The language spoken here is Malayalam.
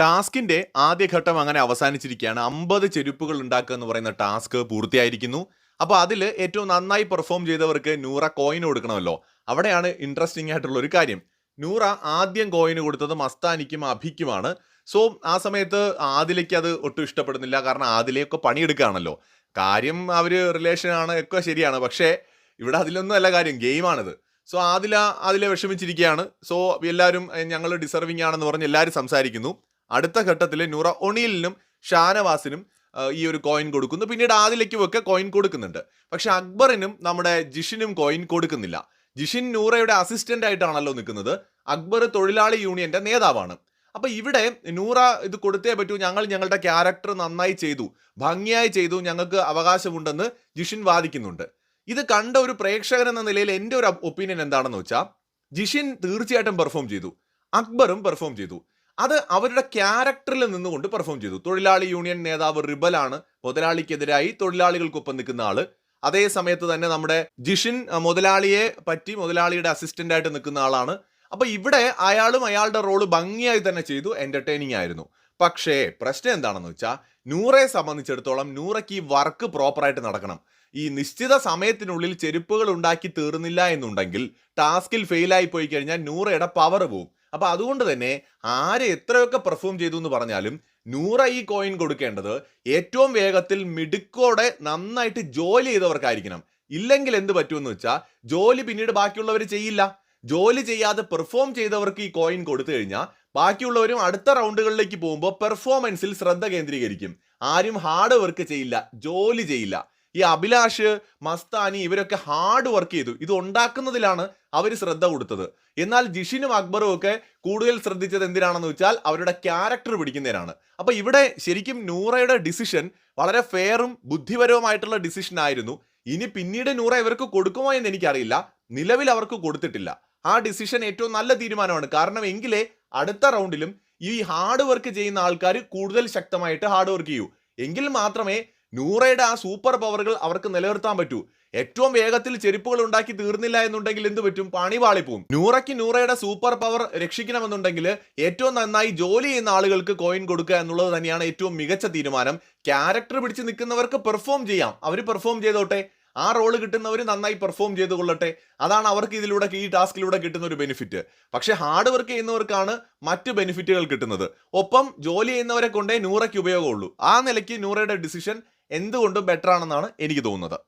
ടാസ്കിന്റെ ആദ്യഘട്ടം അങ്ങനെ അവസാനിച്ചിരിക്കുകയാണ്. അമ്പത് ചെരുപ്പുകൾ ഉണ്ടാക്കുക എന്ന് പറയുന്ന ടാസ്ക് പൂർത്തിയായിരിക്കുന്നു. അപ്പോൾ അതിൽ ഏറ്റവും നന്നായി പെർഫോം ചെയ്തവർക്ക് നൂറ കോയിൻ കൊടുക്കണമല്ലോ. അവിടെയാണ് ഇൻട്രസ്റ്റിംഗ് ആയിട്ടുള്ള ഒരു കാര്യം. നൂറ ആദ്യം കോയിന് കൊടുത്തത് മസ്താനിക്കും അഭിക്കുമാണ്. സോ ആ സമയത്ത് ആദിലേക്ക് അത് ഒട്ടും ഇഷ്ടപ്പെടുന്നില്ല. കാരണം ആദിലയൊക്കെ പണിയെടുക്കുകയാണല്ലോ. കാര്യം അവർ റിലേഷൻ ആണ് ഒക്കെ ശരിയാണ്. പക്ഷേ ഇവിടെ അതിലൊന്നും അല്ല കാര്യം. ഗെയിമാണിത്. സോ ആദില അതിലെ വിഷമിച്ചിരിക്കുകയാണ്. സോ എല്ലാവരും ഞങ്ങൾ ഡിസർവിംഗ് ആണെന്ന് പറഞ്ഞ് എല്ലാവരും സംസാരിക്കുന്നു. അടുത്ത ഘട്ടത്തിൽ നൂറ ഒണീലിനും ഷാനവാസിനും ഈ ഒരു കോയിൻ കൊടുക്കുന്നു. പിന്നീട് ആദിലേക്കും ഒക്കെ കോയിൻ കൊടുക്കുന്നുണ്ട്. പക്ഷെ അക്ബറിനും നമ്മുടെ ജിഷിനും കോയിൻ കൊടുക്കുന്നില്ല. ജിഷിൻ നൂറയുടെ അസിസ്റ്റന്റ് ആയിട്ടാണല്ലോ നിൽക്കുന്നത്. അക്ബർ തൊഴിലാളി യൂണിയന്റെ നേതാവാണ്. അപ്പൊ ഇവിടെ നൂറ ഇത് കൊടുത്തേ പറ്റൂ. ഞങ്ങൾ ഞങ്ങളുടെ ക്യാരക്ടർ നന്നായി ചെയ്തു. ഭംഗിയായി ചെയ്തു. ഞങ്ങൾക്ക് അവകാശമുണ്ടെന്ന് ജിഷിൻ വാദിക്കുന്നുണ്ട്. ഇത് കണ്ട ഒരു പ്രേക്ഷകൻ എന്ന നിലയിൽ എന്റെ ഒരു ഒപ്പീനിയൻ എന്താണെന്ന് വെച്ചാൽ ജിഷിൻ തീർച്ചയായിട്ടും പെർഫോം ചെയ്തു. അക്ബറും പെർഫോം ചെയ്തു. അത് അവരുടെ ക്യാരക്ടറിൽ നിന്നുകൊണ്ട് പെർഫോം ചെയ്തു. തൊഴിലാളി യൂണിയൻ നേതാവ് റിബലാണ് മുതലാളിക്കെതിരായി തൊഴിലാളികൾക്കൊപ്പം നിൽക്കുന്ന ആൾ. അതേ സമയത്ത് തന്നെ നമ്മുടെ ജിഷിൻ മുതലാളിയെ പറ്റി മുതലാളിയുടെ അസിസ്റ്റന്റ് ആയിട്ട് നിൽക്കുന്ന ആളാണ്. അപ്പൊ ഇവിടെ അയാളും അയാളുടെ റോൾ ഭംഗിയായി തന്നെ ചെയ്തു എന്റർടൈനിങ് ആയിരുന്നു. പക്ഷേ പ്രശ്നം എന്താണെന്ന് വെച്ചാൽ നൂറെ സംബന്ധിച്ചിടത്തോളം നൂറയ്ക്ക് ഈ വർക്ക് പ്രോപ്പറായിട്ട് നടക്കണം. ഈ നിശ്ചിത സമയത്തിനുള്ളിൽ ചെരുപ്പുകൾ ഉണ്ടാക്കി തീർന്നില്ല എന്നുണ്ടെങ്കിൽ ടാസ്കിൽ ഫെയിലായി പോയി കഴിഞ്ഞാൽ നൂറയുടെ പവർ പോവും. അപ്പൊ അതുകൊണ്ട് തന്നെ ആര് എത്രയൊക്കെ പെർഫോം ചെയ്തു എന്ന് പറഞ്ഞാലും നൂറ ഈ കോയിൻ കൊടുക്കേണ്ടത് ഏറ്റവും വേഗത്തിൽ മിടുക്കോടെ നന്നായിട്ട് ജോലി ചെയ്തവർക്കായിരിക്കണം. ഇല്ലെങ്കിൽ എന്ത് പറ്റുമെന്ന് വെച്ചാൽ ജോലി പിന്നീട് ബാക്കിയുള്ളവർ ചെയ്യില്ല. ജോലി ചെയ്യാതെ പെർഫോം ചെയ്തവർക്ക് ഈ കോയിൻ കൊടുത്തു കഴിഞ്ഞാൽ ബാക്കിയുള്ളവരും അടുത്ത റൗണ്ടുകളിലേക്ക് പോകുമ്പോൾ പെർഫോമൻസിൽ ശ്രദ്ധ കേന്ദ്രീകരിക്കും. ആരും ഹാർഡ് വർക്ക് ചെയ്യില്ല ജോലി ചെയ്യില്ല. ഈ അഭിലാഷ് മസ്താനി ഇവരൊക്കെ ഹാർഡ് വർക്ക് ചെയ്തു. ഇത് ഉണ്ടാക്കുന്നതിലാണ് അവർ ശ്രദ്ധ കൊടുത്തത്. എന്നാൽ ജിഷിനും അക്ബറും ഒക്കെ കൂടുതൽ ശ്രദ്ധിച്ചത് എന്തിനാണെന്ന് വെച്ചാൽ അവരുടെ ക്യാരക്ടർ പിടിക്കുന്നതിനാണ്. അപ്പൊ ഇവിടെ ശരിക്കും നൂറയുടെ ഡിസിഷൻ വളരെ ഫെയറും ബുദ്ധിപരവുമായിട്ടുള്ള ഡിസിഷൻ ആയിരുന്നു. ഇനി പിന്നീട് നൂറ ഇവർക്ക് കൊടുക്കുമോ എന്ന് എനിക്കറിയില്ല. നിലവിൽ അവർക്ക് കൊടുത്തിട്ടില്ല. ആ ഡിസിഷൻ ഏറ്റവും നല്ല തീരുമാനമാണ്. കാരണം എങ്കിലേ അടുത്ത റൗണ്ടിലും ഈ ഹാർഡ് വർക്ക് ചെയ്യുന്ന ആൾക്കാർ കൂടുതൽ ശക്തമായിട്ട് ഹാർഡ് വർക്ക് ചെയ്യൂ. എങ്കിൽ മാത്രമേ നൂറയുടെ ആ സൂപ്പർ പവറുകൾ അവർക്ക് നിലനിർത്താൻ പറ്റൂ. ഏറ്റവും വേഗത്തിൽ ചെരുപ്പുകൾ ഉണ്ടാക്കി തീർന്നില്ല എന്നുണ്ടെങ്കിൽ എന്ത് പറ്റും? പണി പാളിപ്പോവും. നൂറയ്ക്ക് നൂറയുടെ സൂപ്പർ പവർ രക്ഷിക്കണമെന്നുണ്ടെങ്കിൽ ഏറ്റവും നന്നായി ജോലി ചെയ്യുന്ന ആളുകൾക്ക് കോയിൻ കൊടുക്കുക എന്നുള്ളത് തന്നെയാണ് ഏറ്റവും മികച്ച തീരുമാനം. ക്യാരക്ടർ പിടിച്ച് നിൽക്കുന്നവർക്ക് പെർഫോം ചെയ്യാം. അവർ പെർഫോം ചെയ്തോട്ടെ. ആ റോൾ കിട്ടുന്നവർ നന്നായി പെർഫോം ചെയ്ത് കൊള്ളട്ടെ. അതാണ് അവർക്ക് ഇതിലൂടെ ഈ ടാസ്കിലൂടെ കിട്ടുന്ന ഒരു ബെനിഫിറ്റ് പക്ഷേ ഹാർഡ് വർക്ക് ചെയ്യുന്നവർക്കാണ് മറ്റ് ബെനിഫിറ്റുകൾ കിട്ടുന്നത്. ഒപ്പം ജോലി ചെയ്യുന്നവരെ കൊണ്ടേ നൂറയ്ക്ക് ഉപയോഗമുള്ളൂ. ആ നിലയ്ക്ക് നൂറയുടെ ഡിസിഷൻ എന്തുകൊണ്ടും ബെറ്റർ ആണെന്നാണ് എനിക്ക് തോന്നുന്നത്.